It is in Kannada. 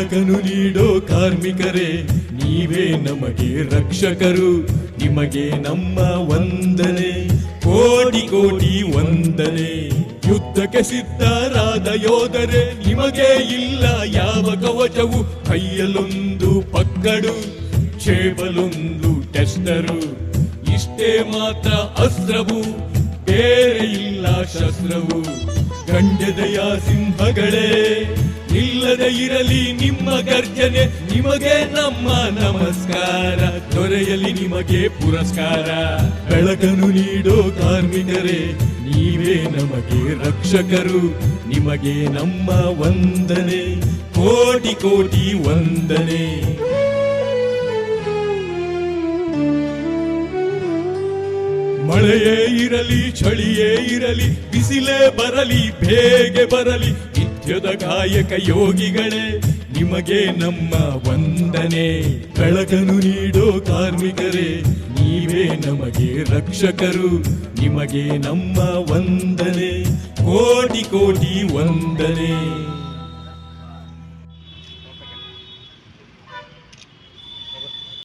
ಬೆಳಕನ್ನು ನೀಡೋ ಕಾರ್ಮಿಕರೇ, ನೀವೇ ನಮಗೆ ರಕ್ಷಕರು, ನಿಮಗೆ ನಮ್ಮ ವಂದನೆ. ಕೋಟಿ ಕೋಟಿ ವಂದನೆ. ಯುದ್ಧಕ್ಕೆ ಸಿದ್ಧರಾದ ಯೋಧರೇ, ನಿಮಗೆ ಇಲ್ಲ ಯಾವ ಕವಚವು. ಕೈಯಲೊಂದು ಪಕ್ಕಡು ಕ್ಷೇಬಲೊಂದು ಟೆಸ್ಟರು. ಇಷ್ಟೇ ಮಾತ್ರ ಅಸ್ತ್ರವು, ಬೇರೆ ಇಲ್ಲ ಶಸ್ತ್ರವು. ಗಂಡದಯ ಸಿಂಹಗಳೇ ನಿಲ್ಲದೆ ಇರಲಿ ನಿಮ್ಮ ಗರ್ಜನೆ, ನಿಮಗೆ ನಮ್ಮ ನಮಸ್ಕಾರ. ದೊರೆಯಲಿ ನಿಮಗೆ ಪುರಸ್ಕಾರ. ಬೆಳಕನ್ನು ನೀಡೋ ಕಾರ್ಮಿಕರೇ, ನೀವೇ ನಮಗೆ ರಕ್ಷಕರು. ನಿಮಗೆ ನಮ್ಮ ವಂದನೆ, ಕೋಟಿ ಕೋಟಿ ವಂದನೆ. ಮಳೆಯೇ ಇರಲಿ, ಚಳಿಯೇ ಇರಲಿ, ಬಿಸಿಲೇ ಬರಲಿ, ಬೇಗೆ ಬರಲಿ ನಿತ್ಯದ ಕಾಯಕ ಯೋಗಿಗಳೇ, ನಿಮಗೆ ನಮ್ಮ ವಂದನೆ. ಬೆಳಕನು ನೀಡೋ ಕಾರ್ಮಿಕರೇ, ನೀವೇ ನಮಗೆ ರಕ್ಷಕರು, ನಿಮಗೆ ನಮ್ಮ ವಂದನೆ. ಕೋಟಿ ಕೋಟಿ ವಂದನೆ.